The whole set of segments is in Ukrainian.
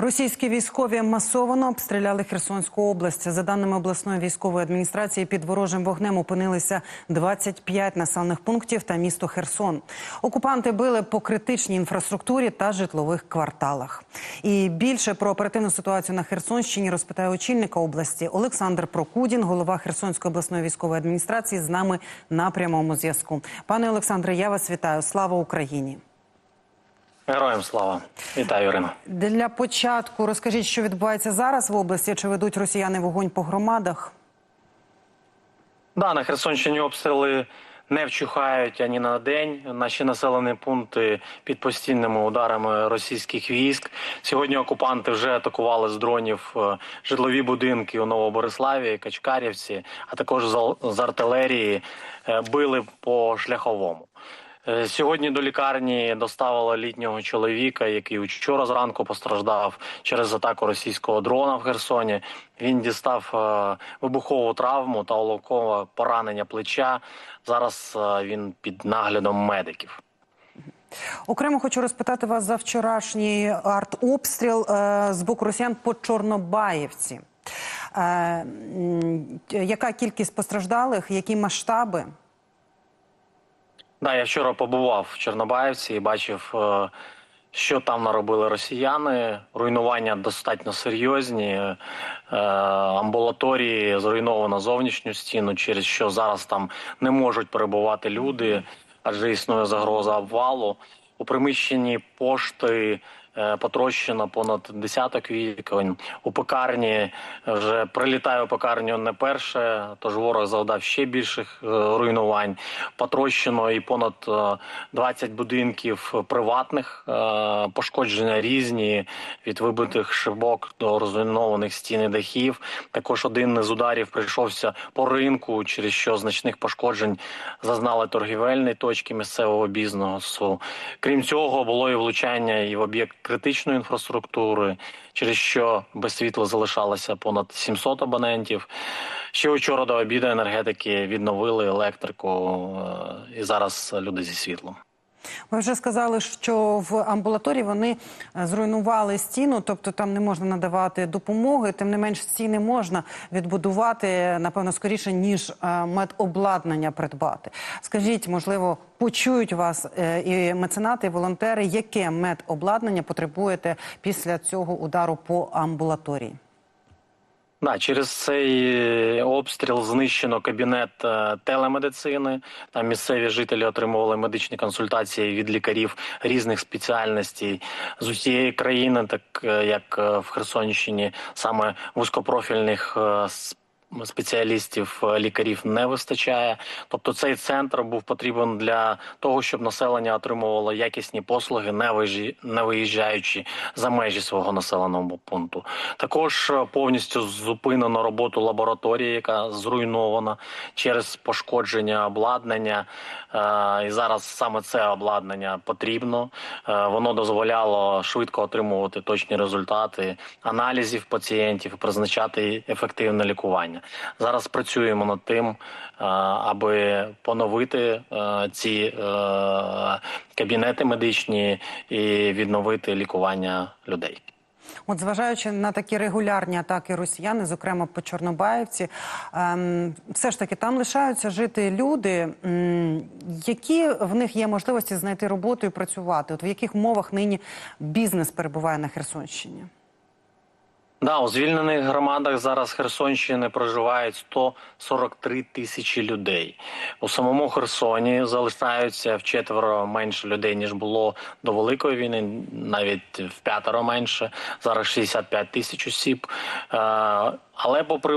Російські військові масово обстріляли Херсонську область. За даними обласної військової адміністрації, під ворожим вогнем опинилися 25 населених пунктів та місто Херсон. Окупанти били по критичній інфраструктурі та житлових кварталах. І більше про оперативну ситуацію на Херсонщині розпитає очільника області Олександр Прокудін, голова Херсонської обласної військової адміністрації, з нами на прямому зв'язку. Пане Олександре, я вас вітаю. Слава Україні! Героям слава, вітаю Ірина. Для початку розкажіть, що відбувається зараз в області. Чи ведуть росіяни вогонь по громадах? Да, на Херсонщині обстріли не вчухають ані на день. Наші населені пункти під постійними ударами російських військ. Сьогодні окупанти вже атакували з дронів е, житлові будинки у Новобориславі, Качкарівці, а також з- артилерії е, били по шляховому. Е, Сьогодні до лікарні доставили літнього чоловіка, який вчора зранку постраждав через атаку російського дрона в Херсоні. Він дістав е, вибухову травму та олокове поранення плеча. Зараз е, він під наглядом медиків. Окремо хочу розпитати вас за вчорашній артобстріл з боку росіян по Чорнобаївці. Яка кількість постраждалих, які масштаби? Да, я вчора побував в Чорнобаївці і бачив, е, що там наробили росіяни. Руйнування достатньо серйозні. Е, Амбулаторії зруйновано зовнішню стіну, через що зараз там не можуть перебувати люди, адже існує загроза обвалу. У приміщенні пошти потрощено понад десяток вікон. У пекарні вже прилітає у пекарню не перше, тож ворог завдав ще більших е, руйнувань. Потрощено і понад е, 20 будинків приватних, е, пошкодження різні від вибитих шибок до розруйнованих стін і дахів. Також один з ударів прийшовся по ринку, через що значних пошкоджень зазнали торгівельні точки місцевого бізнесу. Крім цього, було і влучання і в об'єкт критичної інфраструктури, через що без світла залишалося понад 700 абонентів. Ще вчора до обіду енергетики відновили електрику, е, і зараз люди зі світлом. Ви вже сказали, що в амбулаторії вони е, зруйнували стіну, тобто там не можна надавати допомоги. Тим не менш, стіни можна відбудувати напевно скоріше ніж е, медобладнання придбати. Скажіть, можливо, почують вас е, і меценати, і волонтери, яке медобладнання потребуєте після цього удару по амбулаторії? Да, через цей е, обстріл знищено кабінет е, телемедицини. Там місцеві жителі отримували медичні консультації від лікарів різних спеціальностей з усієї країни, так е, як в Херсонщині, саме вузькопрофільних е, с- спеціалістів е, лікарів не вистачає. Тобто цей центр був потрібен для того, щоб населення отримувало якісні послуги, не виїжджаючи за межі свого населеного пункту. Також е, повністю зупинено роботу лабораторії, яка зруйнована через пошкодження обладнання. Е, І зараз саме це обладнання потрібно. Воно дозволяло швидко отримувати точні результати аналізів пацієнтів, призначати ефективне лікування. Зараз працюємо над тим, е, аби поновити е, ці е, кабінети медичні і відновити лікування людей. От зважаючи на такі регулярні атаки росіяни, зокрема по Чорнобаївці, ем, все ж таки там лишаються жити люди, м, які в них є можливості знайти роботу і працювати. От в яких умовах нині бізнес перебуває на Херсонщині? Да, у звільнених громадах зараз Херсонщини проживають 143 тисячі людей. У самому Херсоні залишаються вчетверо менше людей ніж було до великої війни, навіть в п'ятеро менше. Зараз 65 тисяч осіб. Е, Але, попри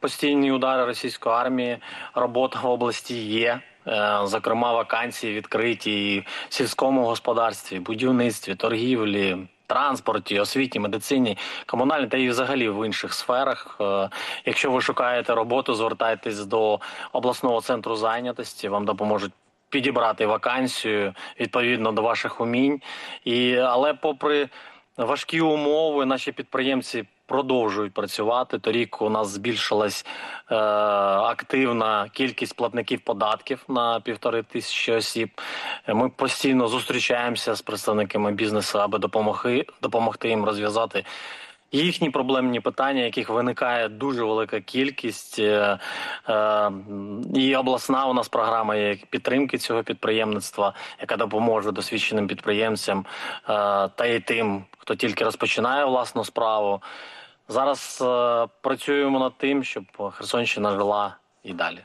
постійні удари російської армії, робота в області є. Е, Зокрема, вакансії відкриті і в сільському господарстві, будівництві, торгівлі, транспорті, освіті, медицині, комунальній та і взагалі в інших сферах. Е, Якщо ви шукаєте роботу, звертайтесь до обласного центру зайнятості. Вам допоможуть. Підібрати вакансію відповідно до ваших умінь, і але попри важкі умови. Наші підприємці продовжують працювати. Торік у нас збільшилась е, активна кількість платників податків на півтори тисячі осіб. Ми постійно зустрічаємося з представниками бізнесу, аби допомогти, допомогти їм розв'язати. Їхні проблемні питання, яких виникає дуже велика кількість, Е, е, і обласна у нас програма є підтримки цього підприємництва, яка допоможе досвідченим підприємцям е, та й тим, хто тільки розпочинає власну справу. Зараз працюємо над тим, щоб Херсонщина жила і далі.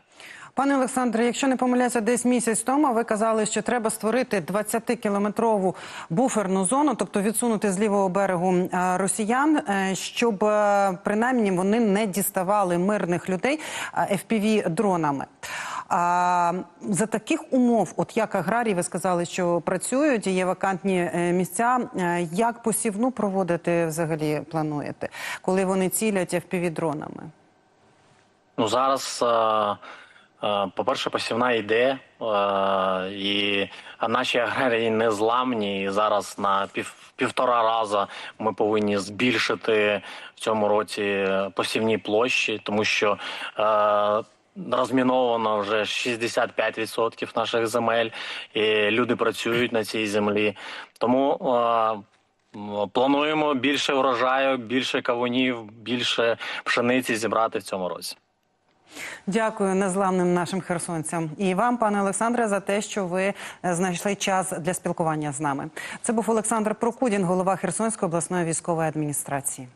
Пане Олександре, якщо не помиляюся, десь місяць тому ви казали, що треба створити 20-кілометрову буферну зону, тобто відсунути з лівого берегу е, росіян, е, щоб е, принаймні вони не діставали мирних людей fpv дронами. А за таких умов, от як аграрії, ви сказали, що працюють, є вакантні місця. Як посівну проводити взагалі плануєте, коли вони цілять fpv дронами? Ну зараз, е, е, по-перше, посівна йде, е, і наші аграрії не зламні. І зараз на пів, півтора раза ми повинні збільшити в цьому році посівні площі, тому що е, розміновано вже 65% наших земель, і люди працюють на цій землі. Тому Плануємо більше врожаю, більше кавунів, більше пшениці зібрати в цьому році. Дякую незламним нашим херсонцям і вам, пане Олександре, за те, що ви е, знайшли час для спілкування з нами. Це був Олександр Прокудін, голова Херсонської обласної військової адміністрації.